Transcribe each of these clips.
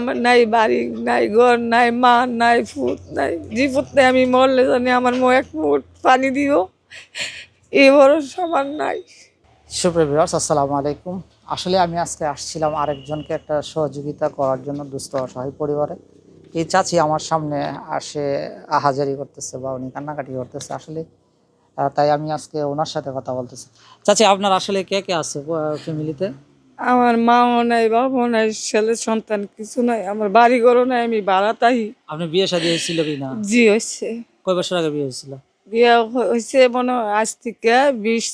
আমার নাই বাড়ি, নাই ঘর, নাই মা, নাই ফুট নাই যে ফুট নাই আমি মরলে জানি আমার মো এক ফুট পানি দিও। এই বড় সমান নাই। সুপ্রিয় ভিউয়ার্স, আসসালামু আলাইকুম। আসলে আমি আজকে আসছিলাম আরেকজনকে একটা সহযোগিতা করার জন্য দুস্থ অসহায় পরিবারে। এই চাচি আমার সামনে আসে আহাজারি করতেছে বা উনি কান্নাকাটি করতেছে আসলে। তাই আমি আজকে ওনার সাথে কথা বলতেছি। চাচি, আপনার আসলে কে কে আছে ফ্যামিলিতে? আমার মাও নাই বাবাও নাই ছেলে সন্তান কিছু নাই আমার বাড়ি ঘরও নাই আমি ভাড়া তাই আপনি বিয়ে শাদী হয়েছিল কি না জি হয়েছে। কয় বছর আগে বিয়ে হয়েছিল? বিয়ে হয়েছে মনে হয় আজ থেকে বিশ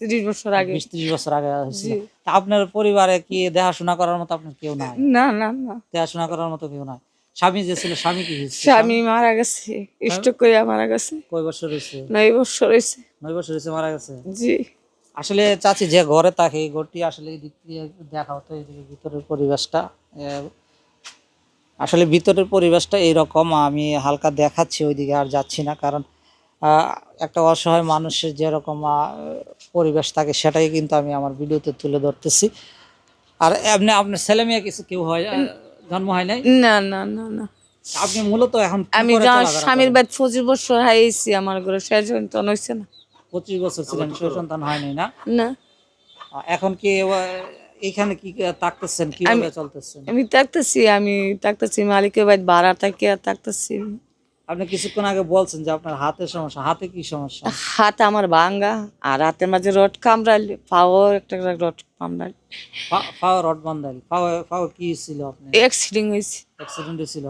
ত্রিশ বছর আগে। বিশ ত্রিশ বছর আগে হয়েছিল। আপনার পরিবারে কি দেখাশোনা করার মতো আপনার কেউ নাই? না না না। দেখাশোনা করার মতো কেউ নাই। স্বামী যে ছিল স্বামী কি হয়েছে? স্বামী মারা গেছে স্ট্রোক করে মারা গেছে। কয় বছর হয়েছে? নয় বছর হয়েছে। নয় বছর হয়েছে মারা গেছে? জি। আসলে চাচি যে ঘরে থাকে এই ঘরটি আসলে এই দিক দিয়ে দেখা হতো এইদিকে ভিতরের পরিবেশটা আসলে ভিতরের পরিবেশটা এইরকম আমি হালকা দেখাচ্ছি ওইদিকে আর যাচ্ছি না কারণ একটা অসহায় মানুষের যেরকম পরিবেশ থাকে সেটাই কিন্তু আমি আমার ভিডিওতে তুলে ধরতেছি। আর এমনি আপনার ছেলে মেয়ে কিছু কেউ হয় জন্ম হয় নাই? না না না না। আপনি মূলত এখন আমি স্বামীর? বাদ পঁচিশ বছর হাইছি আমার ঘরে সে সন্তান হয়েছে না। পঁচিশ বছর ছিলেন সে সন্তান হয়নি না? না। এখন কি আহ, এইখানে কি থাকতেছেন কীভাবে চলতেছেন? আমি থাকতেছি আমি থাকতেছি মালিকের বাড়ি ভাড়া থাকি আর থাকতেছি আপনি কিছুক্ষণ আগে বলছেন যে আপনার হাতের সমস্যা। হাতে কি সমস্যা? হাত আমার ভাঙ্গা আর হাতের মাঝে রড কামড়াইলে পাও একটা একটা রড কামড়াইল পা- পাও রড বান্ধাল। পাও পাও কি ছিল আপনি অ্যাক্সিডেন্ট হয়েছে। অ্যাক্সিডেন্ট ছিল।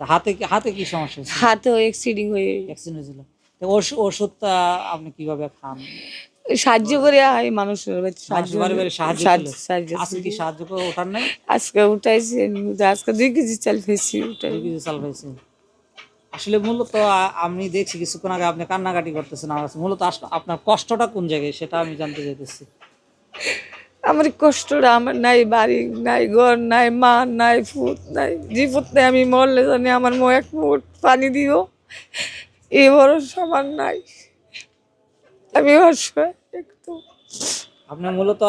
তা হাতে কি হাতে কি সমস্যা ছিল? হাতেও অ্যাক্সিডেন্ট হয়ে অ্যাক্সিডেন্ট হয়েছিল। ওষুধটা আপনি কীভাবে খান? সাহায্য করে আয় মানুষের সাহায্য সাহায্য আজকে কি সাহায্য করে ওঠার নাই? আজকে উঠাইছি আজকে দুই কেজি চাল ফেছি উঠাই। দুই কেজি চাল পাইছে আসলে মূলত আমি দেখছি কিছুক্ষণ আগে আপনি কান্নাকাটি করতেছেন আমার মূলত আপনার কষ্টটা কোন জায়গায় সেটা আমি জানতে চাইতেছি। আমার কষ্টটা আমার নাই বাড়ি নাই ঘর নাই মা নাই ফুট নাই যে ফুট নাই আমি মরলে জানি আমার মো এক ফুট পানি দিও। এই বড় সমান নাই। আমি অসহায় একটু আপনি মূলত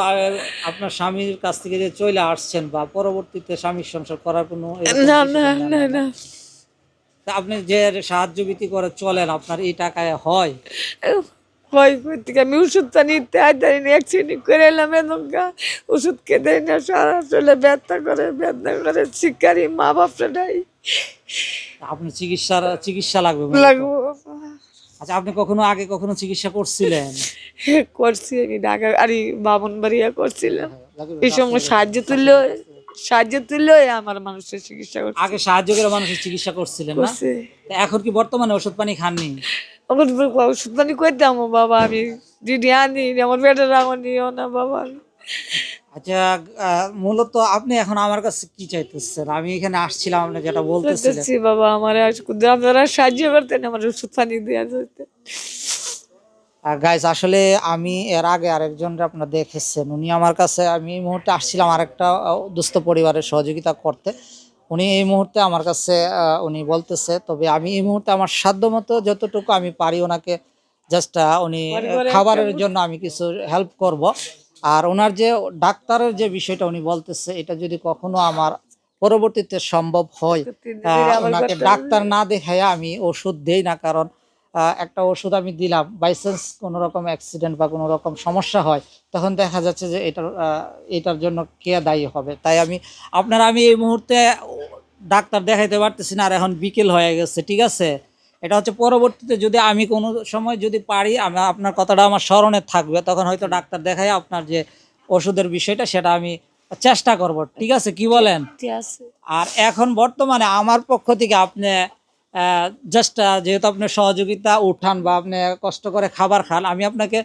আপনার স্বামীর কাছ থেকে যে চলে আসছেন বা পরবর্তীতে স্বামীর সংসার করার কোনো না না না না। আপনি যে সাহায্য বৃত্তি করে চলেন আপনার এই টাকায় হয়? ভয় করতে আমি ওষুধ পানি তাড়াতাড়ি অ্যাক্সিডেন্ট করে এলাম এদমকা ওষুধ খেতে না সারা চলে ব্যথা করে ব্যথা করে শিকারি মা বাপটা নাই। আপনি চিকিৎসার চিকিৎসা লাগবে। লাগবো। আচ্ছা আপনি কখনো আগে কখনো চিকিৎসা করছিলেন? করছি আমি ঢাকা আরে বামন বাড়িয়া করছিলাম। এই সময় সাহায্য তুললো সাহায্য তুললো আমার মানুষের চিকিৎসা করছে। আগে সাহায্য করে মানুষের চিকিৎসা করছিলেন না? এখন কি বর্তমানে ওষুধ পানি খাননি? ওষুধ পানি করতাম বাবা আমি? দিদি আনি আমার পেটের আমার নিও না বাবা। আচ্ছা মূলত আপনি এখন আমার কাছে কি চাইতেছেন? আমি এখানে আসছিলাম আপনি যেটা বলতেছিলেন। বাবা আমার আপনারা সাহায্য করতেন আমার পানি দেওয়া যেতে গাইজ আসলে আমি এর আগে আরেকজন আপনারা দেখেছেন। উনি আমার কাছে আমি এই মুহূর্তে আসছিলাম আরেকটা দুস্থ পরিবারের সহযোগিতা করতে। উনি এই মুহূর্তে আমার কাছে উনি বলতেছে তবে আমি এই মুহূর্তে আমার সাধ্য মতো যতটুকু আমি পারি ওনাকে জাস্ট উনি খাবারের জন্য আমি কিছু হেল্প করব। আর ওনার যে ডাক্তারের যে বিষয়টা উনি বলতেছে এটা যদি কখনো আমার পরবর্তীতে সম্ভব হয় ওনাকে ডাক্তার না দেখায় আমি ওষুধ দেই না কারণ একটা ওষুধ আমি দিলাম বাইচান্স কোনো রকম অ্যাক্সিডেন্ট বা কোনো রকম সমস্যা হয় তখন দেখা যাচ্ছে যে এটার এটার জন্য কে দায়ী হবে। তাই আমি আপনার আমি এই মুহূর্তে ডাক্তার দেখাইতে পারতেছি না আর এখন বিকেল হয়ে গেছে ঠিক আছে? এটা হচ্ছে পরবর্তীতে যদি আমি কোনো সময় যদি পারি আমি আপনার কথাটা আমার স্মরণে থাকবে তখন হয়তো ডাক্তার দেখাই আপনার যে ওষুধের বিষয়টা সেটা আমি চেষ্টা করব। ঠিক আছে কি বলেন? ঠিক আছে। আর এখন বর্তমানে আমার পক্ষ থেকে আপনি জাস্ট যেহেতু আপনি সহযোগিতা উঠান বা আপনি কষ্ট করে খাবার খান আমি আপনাকে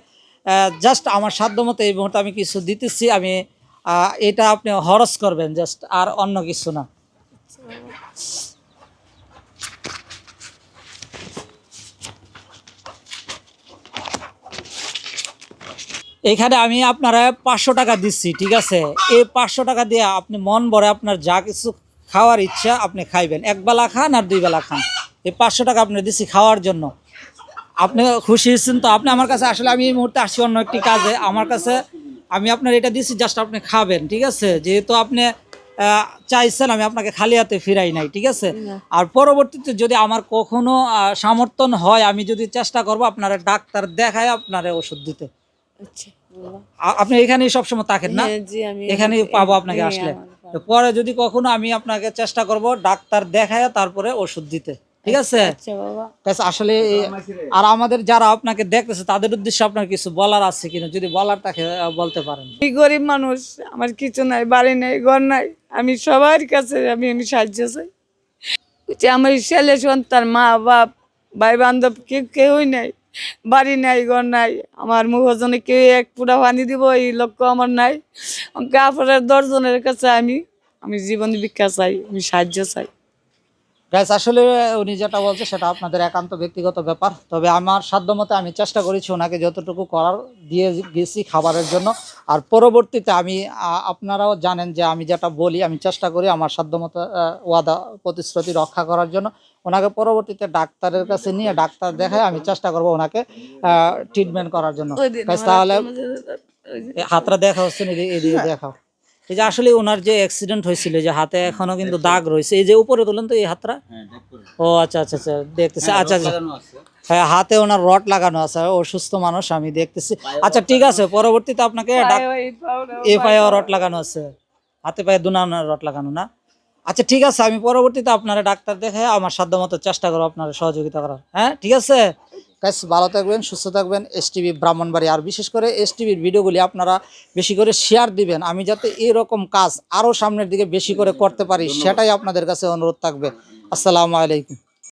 জাস্ট আমার সাধ্য মতো এই মুহূর্তে আমি কিছু দিতেছি আমি এটা আপনি হরস করবেন জাস্ট আর অন্য কিছু না। এখানে আমি আপনারা পাঁচশো টাকা দিচ্ছি ঠিক আছে? এই পাঁচশো টাকা দিয়ে আপনি মন ভরে আপনার যা কিছু খাওয়ার ইচ্ছা আপনি খাইবেন। এক বেলা খান আর দুই বেলা খান। এই পাঁচশো টাকা আপনি দিচ্ছি খাওয়ার জন্য। আপনি খুশি হচ্ছেন তো? আপনি আমার কাছে আসলে আমি এই মুহূর্তে আসছি অন্য একটি কাজে। আমার কাছে আমি আপনার এটা দিচ্ছি জাস্ট আপনি খাবেন ঠিক আছে? যেহেতু আপনি চাইছেন আমি আপনাকে খালি হাতে ফিরাই নাই ঠিক আছে? আর পরবর্তীতে যদি আমার কখনো সমর্থন হয় আমি যদি চেষ্টা করব আপনারা ডাক্তার দেখায় আপনারা ওষুধ দিতে। আপনি এখানেই সবসময় থাকেন না? এখানে জি পাবো আপনাকে হ্যাঁ, আসলে পরে যদি কখনো আমি আপনাকে চেষ্টা করব ডাক্তার দেখায় তারপরে ওষুধ দিতে। ঠিক আছে? আচ্ছা বাবা। ব্যাস আসলে আর আমাদের যারা আপনাকে দেখতেছে তাদের উদ্দেশ্যে আপনার কিছু বলার আছে কিনা? যদি বলার তাকে বলতে পারেন। আমি গরিব মানুষ আমার কিছু নাই বাড়ি নাই ঘর নাই। আমি সবার কাছে আমি আমি সাহায্য চাই। যে আমার ছেলে সন্তান মা বাপ ভাই বান্ধব কেউ কেউই নাই। বাড়ি নাই ঘর নাই। আমার মুখজনে কেউ এক পুরা পানি দিব এই লক্ষ্য আমার নাই। কাপড়ের দশজনের কাছে আমি আমি জীবন ভিক্ষা চাই আমি সাহায্য চাই। গ্যাস আসলে উনি যেটা বলছে সেটা আপনাদের একান্ত ব্যক্তিগত ব্যাপার। তবে আমার সাধ্যমতে আমি চেষ্টা করেছি ওনাকে যতটুকু করার দিয়ে গেছি খাবারের জন্য। আর পরবর্তীতে আমি আপনারাও জানেন যে আমি যেটা বলি আমি চেষ্টা করি আমার সাধ্যমতো আহ, ওয়াদা প্রতিশ্রুতি রক্ষা করার জন্য। ওনাকে পরবর্তীতে ডাক্তারের কাছে নিয়ে ডাক্তার দেখায় আমি চেষ্টা করব ওনাকে ট্রিটমেন্ট করার জন্য। তাহলে হাতটা দেখা হচ্ছে এদিকে- দেখাও। এই যে আসলে ওনার যে অ্যাক্সিডেন্ট হয়েছিল যে হাতে এখনও কিন্তু দাগ রয়েছে এই যে উপরে তুলেন তো এই হাতটা? ও আচ্ছা আচ্ছা আচ্ছা দেখতেছি আচ্ছা আচ্ছা। হ্যাঁ হাতে ওনার রড লাগানো আছে অসুস্থ মানুষ আমি দেখতেছি। আচ্ছা ঠিক আছে পরবর্তীতে আপনাকে এ পায়ে রড লাগানো আছে। হাতে পায়ে দুনা রড লাগানো না? আচ্ছা ঠিক আছে আমি পরবর্তীতে আপনারা ডাক্তার দেখে আমার সাধ্য মতো চেষ্টা করব আপনারা সহযোগিতা করার। হ্যাঁ ঠিক আছে? গাইস ভালো থাকবেন সুস্থ থাকবেন। এস টিভি ব্রাহ্মণবাড়ি আর বিশেষ করে এস টিভির ভিডিওগুলি আপনারা বেশি করে শেয়ার দিবেন। আমি যাতে এরকম কাজ আরও সামনের দিকে বেশি করে করতে পারি সেটাই আপনাদের কাছে অনুরোধ থাকবে। আসসালামু আলাইকুম।